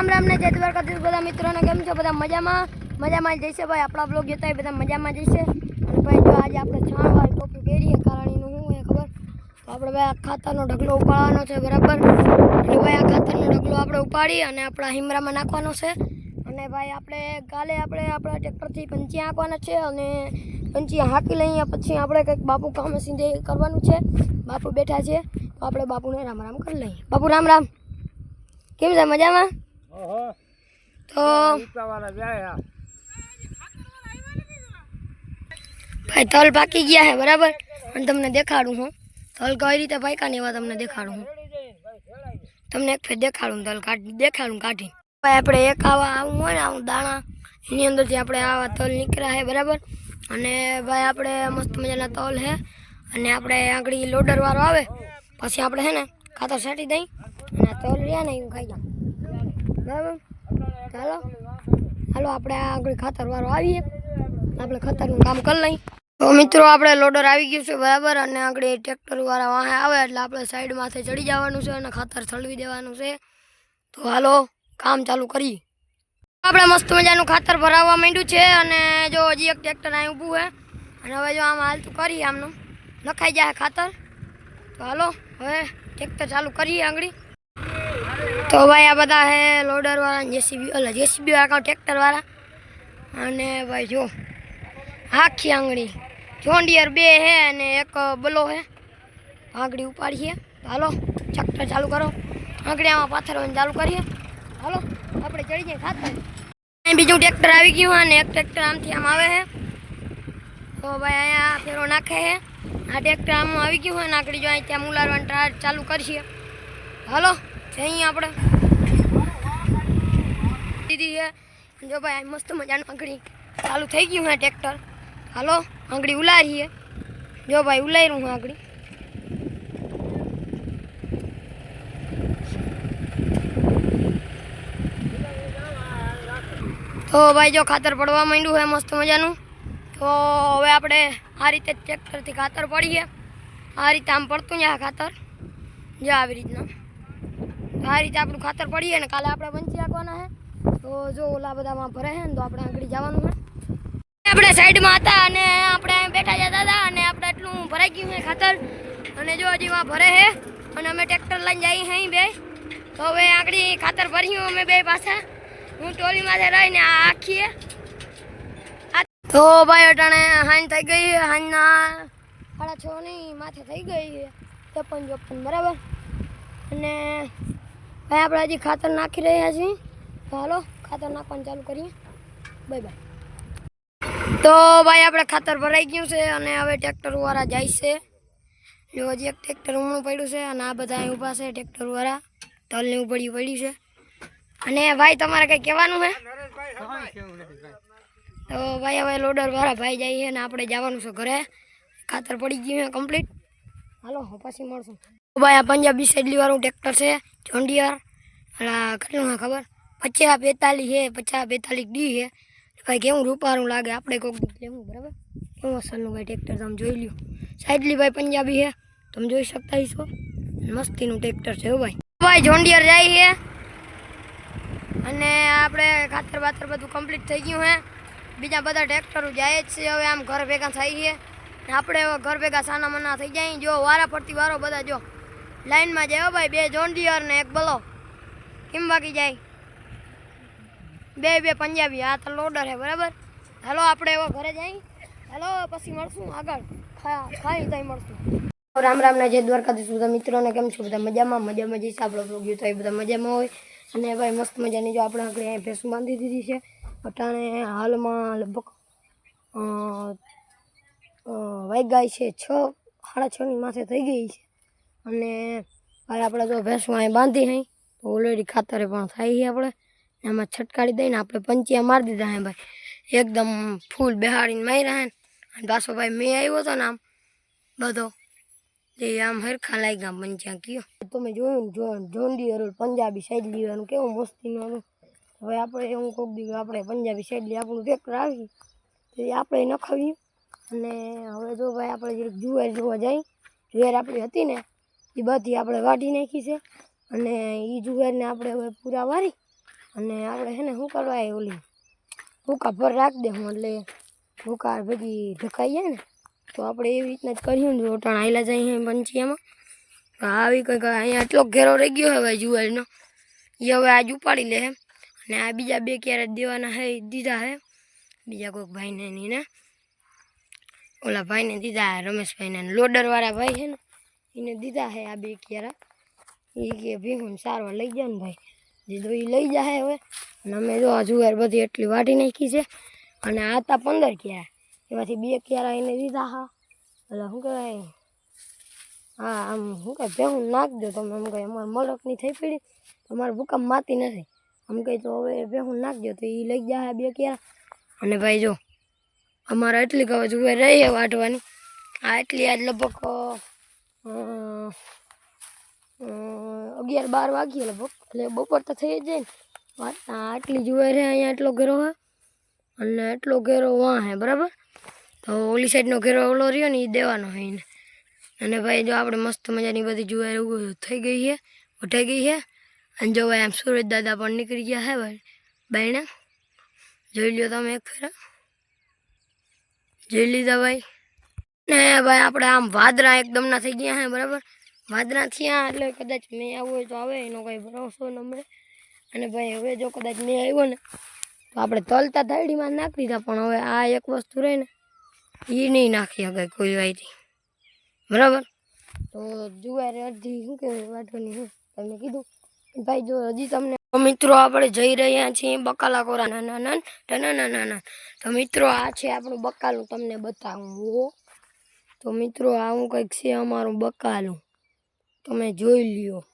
રામ રામ ને જય દ્વારકાધીશ બધા મિત્રોને કેમ છો? બધા મજામાં? મજામાં જઈશે ભાઈ. આપણા બ્લોગ જોતા હોય બધા મજામાં જઈશે. ભાઈ જો આજે આપણે છાણ વાળી ટોપી પહેરીએ કારણ એનું શું હોય ખબર? તો આપણે ભાઈ આ ખાતરનો ઢગલો ઉપાડવાનો છે, બરાબર? એટલે ભાઈ આ ખાતરનો ઢગલો આપણે ઉપાડી અને આપણા હિમરામાં નાખવાનો છે. અને ભાઈ આપણે કાલે આપણે આપણા ટ્રેક્ટરથી પંચી હાંકવાના છે અને પંચી હાંકી લઈએ પછી આપણે કંઈક બાપુ કામ સીધે કરવાનું છે. બાપુ બેઠા છે. તો આપણે બાપુને રામ રામ કરી લઈએ. બાપુ રામ રામ. કેમ છે? મજામાં? તો ભાઈ તલ પાકી ગયા છે બરાબર? અને તમને દેખાડું હું. તલ કઈ રીતે પાક્યા એવા તમને દેખાડું હું. તમને એક ફેર દેખાડું તલ કાઢી દેખાડું કાઢી ભાઈ આપણે એક આવા આવું હોય ને આવું દાણા એની અંદરથી આપણે આવા તલ નીકળ્યા છે બરાબર? અને ભાઈ આપણે મસ્ત મજાના તલ છે અને આપણે આગળ લોડર વાળો આવે. પછી આપણે છે ને ખાતર છાંટી દઈ. અને તલ રહ્યા ને એવું ખાઈ જાઉં બરાબર? ચાલો. હાલો, આપણે આગળ ખાતર વાળો આવીએ. આપણે ખતરનું કામ કરી લઈ તો મિત્રો, આપણે લોડર આવી ગયું છે, બરાબર? અને આગળ ટ્રેક્ટર વાળા વાહે આવે, એટલે આપણે સાઈડમાંથી ચડી જવાનું છે અને ખાતર ચડવી દેવાનું છે. તો હાલો, કામ ચાલુ કરી આપણે મસ્ત મજાનું ખાતર ભરાવવા માંડ્યું છે, અને જો હજી એક ટ્રેક્ટર અહીં ઊભું છે. અને હવે જો આમ હાલતું કરીએ આમનું. નખાઈ જાય ખાતર. તો હાલો, હવે ટ્રેક્ટર ચાલુ કરીએ આગળ. તો ભાઈ આ બધા હે લોડર વાળા જેસીબી એટલે જેસીબી વાળા ટ્રેક્ટર વાળા? અને ભાઈ જો, આખી આંગળી. જોંડિયર બે હે અને એક બલો હે. આંગળી ઉપાડીએ. હાલો ચક્ટર ચાલુ કરો. આંગળી આમાં પાથરવાનું ચાલુ કરીએ. હાલો, આપણે ચડી જઈએ ખાતર બીજું ટ્રેક્ટર આવી ગયું અને એક ટ્રેક્ટર આમથી આમ આવે છે તો ભાઈ અહીંયા ફેરો નાખે છે આ ટ્રેક્ટર આમ આવી ગયું હોય ને આંગળી જો અહીં ત્યાં મુલારવાનું ટ્રાય ચાલુ કરીએ. હાલો. જઈએ આપણે. દીદી છે જો ભાઈ મસ્ત મજાનું આંગળી ચાલુ થઈ ગયું હે ટ્રેક્ટર. હાલો, આંગળી ઉલારીએ જો ભાઈ ઉલાર્યું હું આંગળી. તો ભાઈ, જો ખાતર પડવા માંડ્યું હોય મસ્ત મજાનું. તો હવે આપણે આ રીતે ટ્રેક્ટરથી ખાતર પડીએ. આ રીતે આમ પડતું જાય ખાતર. જો આવી રીતના. આ રીતે આપણું ખાતર પડીએ ને કાલે આપણે વંચી રાખવાના છે તો જો ઓલા બધામાં ભરે છે ને તો આપણે આગળ જવાનું છે આપણે સાઈડમાં હતા અને આપણે બેઠા જતા હતા અને આપણે એટલું ભરાઈ ગયું છે ખાતર. અને જો હજી ભરે છે અને અમે ટ્રેક્ટર લઈને જઈએ અહીં બે. તો હવે આગળ ખાતર ભર્યું અમે બે પાછા. હું ટોલી માથે રહીને આ આખીએ. તો ભાઈ અટાણે હાંજ થઈ ગઈ હાંજના સાડા છ ની માથે થઈ ગઈ છે. ચોપન ચોપન બરાબર. અને ભાઈ આપણે હજી ખાતર નાખી રહ્યા છીએ. તો હાલો, ખાતર નાખવાનું ચાલુ કરીએ. બાય બાય તો ભાઈ, આપણે ખાતર ભરાઈ ગયું છે અને હવે ટ્રેક્ટર વાળા જાય છે. જો હજી એક ટ્રેક્ટર ઉમણું પડ્યું છે અને આ બધા અહીં ઊભા છે ટ્રેક્ટર વાળા. તલને ઉપડ્યું પડ્યું છે. અને ભાઈ, તમારે કંઈ કહેવાનું છે? તો ભાઈ, હવે લોડર વાળા ભાઈ જાય છે અને આપણે જવાનું છે ઘરે. ખાતર પડી ગયું છે કમ્પ્લીટ હાલો પછી મળશું. ભાઈ, આ પંજાબી સાઈડલી વાળું ટ્રેક્ટર છે જોન્ડિયર કેટલું ખબર? પચાસ બેતાલીસ છે, પચાસ બેતાલીસ ડી છે. ભાઈ, કેવું રૂપારું લાગે? આપણે કોક લેવું, બરાબર? કેવું અસલનું ભાઈ ટ્રેક્ટર તમે જોઈ લ્યો. સાઈડલી ભાઈ, પંજાબી છે. તમે જોઈ શકતા હશો. મસ્તીનું ટ્રેક્ટર છે ભાઈ. ભાઈ જોન્ડિયર જાય છે. અને આપણે ખાતર બાતર બધું કમ્પ્લીટ થઈ ગયું છે. બીજા બધા ટ્રેક્ટરો જાય જ છે. હવે આમ ઘર ભેગા થાય છે. આપણે ઘર ભેગા સાના મના થઈ જાય, જો વારા ફરતી વારો બધા જો. લાઈનમાં જાય હો ભાઈ, બે જોન્ડિયર ને એક બલો. કેમ બાકી જાય? બે બે પંજાબી, આ તો લોડર છે બરાબર? હાલો, આપણે એવો ઘરે જાય હાલો, પછી મળશું આગળ. ખાઈ ત્યાં મળશું. રામ રામ ના જય દ્વારકાધીશ બધા મિત્રોને, કેમ છો? બધા મજામાં? મજામાં જઈશ આપણો બ્લોગ જોતા એ બધા મજામાં હોય. અને ભાઈ, મસ્ત મજાની જો આપણે આગળ અહીંયા ભેંસ બાંધી દીધી છે. અટાણે હાલમાં લગભગ વાગ્યા છે છ, સાડા છની માથે થઈ ગઈ છે. અને ભાઈ આપણે જો ભેંસું અહીં બાંધી હઈ, તો ઓલરેડી ખાતરે પણ થાય છે આપણે. એમાં છટકાડી દઈને આપણે પંચિયા મારી દીધા હે ભાઈ. એકદમ ફૂલ બેહાડીને માર્યા હે અને પાછો ભાઈ મેં આવ્યો હતો ને આમ બધો. એ આમ હરખા લાગ્યા પંચ્યા કયો. તમે જોયું જો, જોંડી પંજાબી સાઈડ લેવાનું કેવું મસ્તીનું હવે આપણે એવું કોક દીધું આપણે પંજાબી સાઈડ આપણું ટ્રેક્ટર આવી તો આપણે નખાવ્યું અને હવે જો ભાઈ આપણે જરાક જુવાર જોવા જાય, જુવાર આપણી હતી ને, એ બધી આપણે વાઢી નાખી છે. અને એ જુવારને આપણે હવે પૂરા વારી અને આપણે છે ને શું કરવા ઓલી, ભૂકા ભર રાખી દે હું એટલે ભૂકા ભેગી ઢકાઈ જાય ને, તો આપણે એવી રીતના જ કર્યું ને રોટાણ આવેલા જાય પંચીયામાં આવી કંઈક અહીંયા એટલો ઘેરો રહી ગયો હવે જુવારીનો. એ હવે આજ ઉપાડી લે અને આ બીજા બે ક્યારે દેવાના હે દીધા હે. બીજા કોઈક ભાઈને ની ને ઓલા ભાઈને દીધા રમેશભાઈને લોડરવાળા ભાઈ છે ને, એને દીધા હે આ બે ક્યારા. એ કે ભીહું સારવાર લઈ જાય ને ભાઈ દીધો એ લઈ જાય હવે. અને અમે જો આ જુવાર બધી એટલી વાટી નાખી છે. અને આ હતા પંદર ક્યારા. એમાંથી બે ક્યારા એને દીધા હા. એટલે શું કહેવાય? હા, આમ શું કહે ભેહું નાખ દો તમે. એમ કહે અમારે મલકની થઈ પડી. અમારે ભૂકંપ માતી નથી. આમ કહે તો હવે ભેહું નાખજો તો એ લઈ જાય બે ક્યારા. અને ભાઈ જો અમારે એટલી કવચ ઉભે રહીએ વાટવાની આ એટલી આજ લગભગ અગિયાર બાર વાગીએ લગભગ. એટલે બપોર તો થઈ જાય ને. આટલી જુએ રહે અહીંયા એટલો ઘેરો હે. અને એટલો ઘેરો વાં હે, બરાબર? તો ઓલી સાઈડનો ઘેરો ઓલો રહ્યો ને એ દેવાનો હોય એને. અને ભાઈ જો આપણે મસ્ત મજાની બધી ઉગો થઈ ગઈ છે ઉઠાઈ ગઈ છે અને જો ભાઈ આમ સુરજ દાદા પણ નીકળી ગયા હે ભાઈ. બહેણા જોઈ લ્યો તમે એક ફેરા. જોઈ લીધા ભાઈ? ને ભાઈ, આપણે આમ વાદરા એકદમ ના થઈ ગયા હે, બરાબર? વાદરા થયા એટલે કદાચ મેં આવું હોય તો આવે, એનો કંઈ ભરોસો નંબરે અને ભાઈ, હવે જો કદાચ મેં આવ્યો ને, તો આપણે તલતા થાળીમાં નાખી દીધા, પણ હવે આ એક વસ્તુ રહે ને એ નહીં નાખી શકે કોઈ વાયથી બરાબર? તો જુવાર અડધી, શું કહેવાય વાટવાની નહીં તમને કીધું. ભાઈ, જો હજી તમને તો મિત્રો આપણે જઈ રહ્યા છીએ બકાલા કોરા નાના ના ના ના ના ના તો મિત્રો આ છે આપણું બકાલું, તમને બતાવું. તો મિત્રો આવું કંઈક છે અમારું બકાલું. તમે જોઈ લ્યો.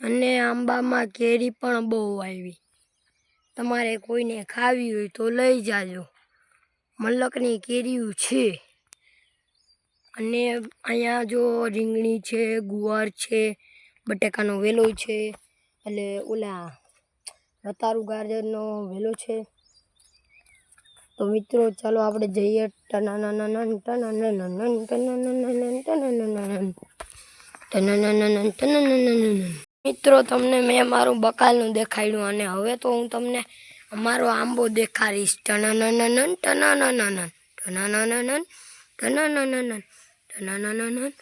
અને આંબામાં કેરી પણ બહુ આવી. તમારે કોઈને ખાવી હોય તો લઈ જાજો. મલકની કેરીઓ છે. અને અહીંયા જો રીંગણી છે, ગુવાર છે, બટેકાનો વેલો છે. એટલે ઓલા રતારુ ગાજરનો વેલો છે. તો મિત્રો, ચાલો આપણે જઈએ. મિત્રો, તમને મેં મારું બકાલનું દેખાડ્યું અને હવે તો હું તમને અમારો આંબો દેખાડીશ. ટનાનાનન ટનાનાનન ટનાનાનન ટનાનાનન ટનાનાનન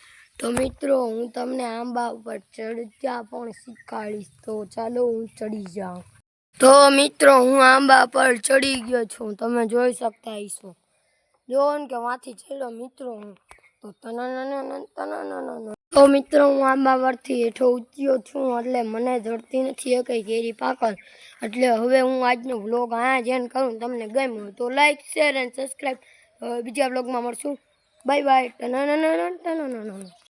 તો મિત્રો, હું તમને આંબા ઉપર ચડતા પણ શીખવાડીશ. તો ચાલો હું ચડી જાઉં. તો મિત્રો, હું આંબા પર ચડી ગયો છું. તમે જોઈ શકતા હશો. જોવો ને કે વાંથી ચડ્યો મિત્રો હું. તો તનાનાનન તો મિત્રો, હું આંબા પરથી હેઠો ઉચ્યો છું એટલે મને જડતી નથી એ કઈ કેરી પાકલ એટલે હવે હું આજનો વ્લોગ અહીંયા જેન કરું. તમને ગમ્યું તો લાઈક શેર એન્ડ સબસ્ક્રાઈબ બીજા વ્લોગમાં મળશું. Bye bye ton